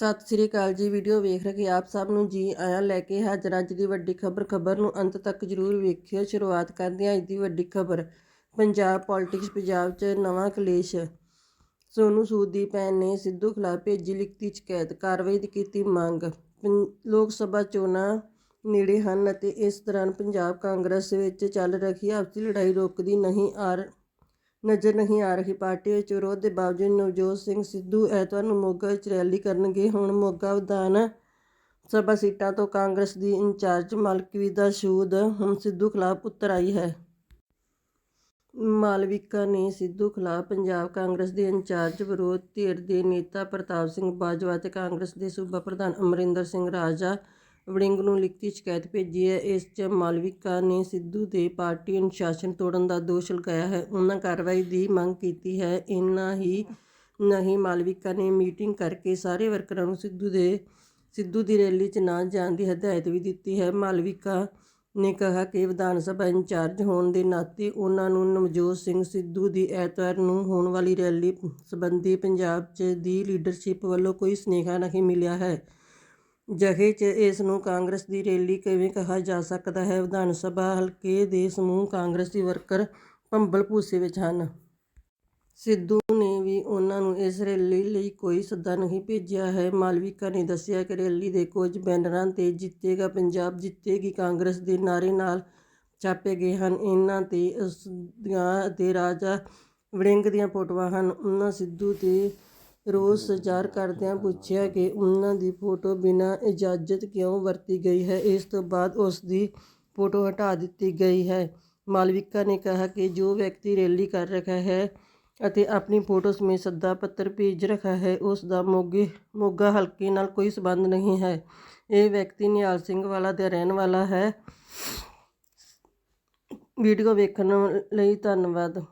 ਸਤਿ ਸ੍ਰੀ ਅਕਾਲ ਜੀ, ਵੀਡੀਓ ਵੇਖ ਰਹੇ ਆਪ ਸਭ ਨੂੰ ਜੀ ਆਇਆਂ ਲੈ ਕੇ ਹਾਜ਼ਰ ਅੱਜ ਦੀ ਵੱਡੀ ਖਬਰ ਖਬਰ ਨੂੰ ਅੰਤ ਤੱਕ ਜਰੂਰ ਵੇਖਿਓ। ਸ਼ੁਰੂਆਤ ਕਰਦੇ ਹਾਂ ਅੱਜ ਦੀ ਵੱਡੀ ਖਬਰ। ਪੰਜਾਬ ਪੋਲਿਟਿਕਸ ਪੰਜਾਬ 'ਚ ਨਵਾਂ ਕਲੇਸ਼। ਸੋਨੂ ਸੂਦ ਦੀ ਭੈਣ ਨੇ ਸਿੱਧੂ ਖਿਲਾਫ ਭੇਜੀ ਲਿਖਤੀ ਸ਼ਿਕਾਇਤ, ਕਾਰਵਾਈ ਦੀ ਕੀਤੀ ਮੰਗ। ਪੰ- ਲੋਕ ਸਭਾ ਚੋਣਾਂ ਨੇੜੇ ਹਨ ਅਤੇ ਇਸ ਦੌਰਾਨ ਪੰਜਾਬ ਕਾਂਗਰਸ ਵਿੱਚ ਚੱਲ ਰਹੀ ਆਪਸੀ ਲੜਾਈ ਰੁਕਦੀ ਨਹੀਂ ਆ ਨਜ਼ਰ ਨਹੀਂ ਆ ਰਹੀ। ਪਾਰਟੀ ਵਿੱਚ ਵਿਰੋਧ ਦੇ ਬਾਵਜੂਦ ਨਵਜੋਤ ਸਿੰਘ ਸਿੱਧੂ ਐਤਵਾਰ ਨੂੰ ਮੋਗਾ ਵਿੱਚ ਰੈਲੀ ਕਰਨਗੇ। ਹੁਣ ਮੋਗਾ ਵਿਧਾਨ ਸਭਾ ਸੀਟਾਂ ਤੋਂ ਕਾਂਗਰਸ ਦੀ ਇੰਚਾਰਜ ਮਲਕਵੀਦਾ ਸ਼ੂਦ। ਹੁਣ ਸਿੱਧੂ ਖਿਲਾਫ ਉੱਤਰ ਆਈ ਹੈ। ਮਾਲਵਿਕਾ ਨੇ ਸਿੱਧੂ ਖਿਲਾਫ ਪੰਜਾਬ ਕਾਂਗਰਸ ਦੇ ਇੰਚਾਰਜ ਵਿਰੋਧ ਧਿਰ ਦੇ ਨੇਤਾ ਪ੍ਰਤਾਪ ਸਿੰਘ ਬਾਜਵਾ ਅਤੇ ਕਾਂਗਰਸ ਦੇ ਸੂਬਾ ਪ੍ਰਧਾਨ ਅਮਰਿੰਦਰ ਸਿੰਘ ਰਾਜਾ ਵੜਿੰਗ ਨੂੰ ਲਿਖਤੀ ਸ਼ਿਕਾਇਤ ਭੇਜੀ ਹੈ। ਇਸ 'ਚ ਮਾਲਵਿਕਾ ਨੇ ਸਿੱਧੂ ਦੇ ਪਾਰਟੀ ਅਨੁਸ਼ਾਸਨ ਤੋੜਨ ਦਾ ਦੋਸ਼ ਲਗਾਇਆ ਹੈ। ਉਹਨਾਂ ਕਾਰਵਾਈ ਦੀ ਮੰਗ ਕੀਤੀ ਹੈ। ਇੰਨਾ ਹੀ ਨਹੀਂ, ਮਾਲਵਿਕਾ ਨੇ ਮੀਟਿੰਗ ਕਰਕੇ ਸਾਰੇ ਵਰਕਰਾਂ ਨੂੰ ਸਿੱਧੂ ਦੇ, ਸਿੱਧੂ ਦੀ ਰੈਲੀ 'ਚ ਨਾ ਜਾਣ ਦੀ ਹਦਾਇਤ ਵੀ ਦਿੱਤੀ ਹੈ। ਮਾਲਵਿਕਾ ਨੇ ਕਿਹਾ ਕਿ ਵਿਧਾਨ ਸਭਾ ਇੰਚਾਰਜ ਹੋਣ ਦੇ ਨਾਤੇ ਉਹਨਾਂ ਨੂੰ ਨਵਜੋਤ ਸਿੰਘ ਸਿੱਧੂ ਦੀ ਐਤਵਾਰ ਨੂੰ ਹੋਣ ਵਾਲੀ ਰੈਲੀ ਸੰਬੰਧੀ ਪੰਜਾਬ 'ਚ ਦੀ ਲੀਡਰਸ਼ਿਪ ਵੱਲੋਂ ਕੋਈ ਸੁਨੇਹਾ ਨਹੀਂ ਮਿਲਿਆ ਹੈ। ਜਥੇ 'ਚ ਇਸ ਨੂੰ ਕਾਂਗਰਸ ਦੀ ਰੈਲੀ ਕਿਵੇਂ ਕਿਹਾ ਜਾ ਸਕਦਾ ਹੈ? ਵਿਧਾਨ ਸਭਾ ਹਲਕੇ ਦੇ ਸਮੂਹ ਕਾਂਗਰਸੀ ਵਰਕਰ ਭੰਬਲ ਭੂਸੇ ਵਿੱਚ ਹਨ। ਸਿੱਧੂ ਨੇ ਵੀ ਉਹਨਾਂ ਨੂੰ ਇਸ ਰੈਲੀ ਲਈ ਕੋਈ ਸੱਦਾ ਨਹੀਂ ਭੇਜਿਆ ਹੈ। ਮਾਲਵਿਕਾ ਨੇ ਦੱਸਿਆ ਕਿ ਰੈਲੀ ਦੇ ਕੁਝ ਬੈਨਰਾਂ ਤੇ ਜਿੱਤੇਗਾ ਪੰਜਾਬ, ਜਿੱਤੇਗੀ ਕਾਂਗਰਸ ਦੇ ਨਾਅਰੇ ਨਾਲ ਛਾਪੇ ਗਏ ਹਨ। ਇਹਨਾਂ ਤੇ ਉਸ ਦੀਆਂ ਅਤੇ ਰਾਜਾ ਵੜਿੰਗ ਦੀਆਂ ਫੋਟੋਆਂ ਹਨ। ਉਹਨਾਂ ਸਿੱਧੂ ਤੇ ਰੋਸ ਜ਼ਾਹਰ ਕਰਦਿਆਂ ਪੁੱਛਿਆ ਕਿ ਉਹਨਾਂ ਦੀ ਫੋਟੋ ਬਿਨਾਂ ਇਜਾਜ਼ਤ ਕਿਉਂ ਵਰਤੀ ਗਈ ਹੈ? ਇਸ ਤੋਂ ਬਾਅਦ ਉਸ ਦੀ ਫੋਟੋ ਹਟਾ ਦਿੱਤੀ ਗਈ ਹੈ। ਮਾਲਵਿਕਾ ਨੇ ਕਿਹਾ ਕਿ ਜੋ ਵਿਅਕਤੀ ਰੈਲੀ ਕਰ ਰਿਹਾ ਹੈ ਅਤੇ ਆਪਣੀ ਫੋਟੋ ਸਮੇਤ ਸੱਦਾ ਪੱਤਰ ਭੇਜ ਰਿਹਾ ਹੈ ਉਸ ਦਾ ਮੋਗੇ, ਮੋਗਾ ਹਲਕੇ ਨਾਲ ਕੋਈ ਸਬੰਧ ਨਹੀਂ ਹੈ। ਇਹ ਵਿਅਕਤੀ ਨਿਹਾਲ ਸਿੰਘ ਵਾਲਾ ਦਾ ਰਹਿਣ ਵਾਲਾ ਹੈ। ਵੀਡੀਓ ਵੇਖਣ ਲਈ ਧੰਨਵਾਦ।